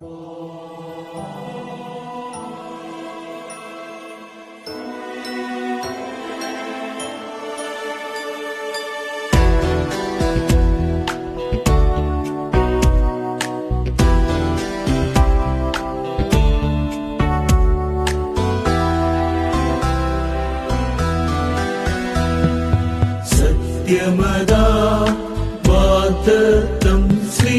சத்யமதா வாதத்தம் ஸ்ரீ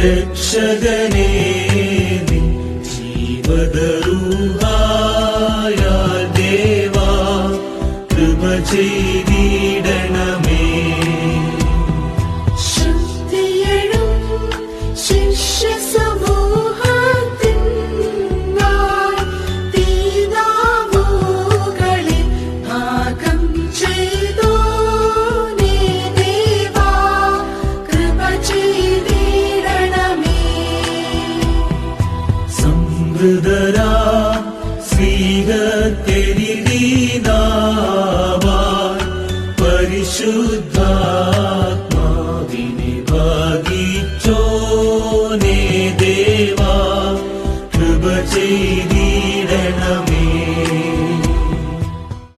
यक्षगरे निरुवाया देवा तु मे അത്ഭുതരാ സ്വീകത്തെരിതീതാവാ പരിശുദ്ധാത്മാവിനെ ഭാഗിച്ചോനേ ദേവാ കൃപ ചെയ്തി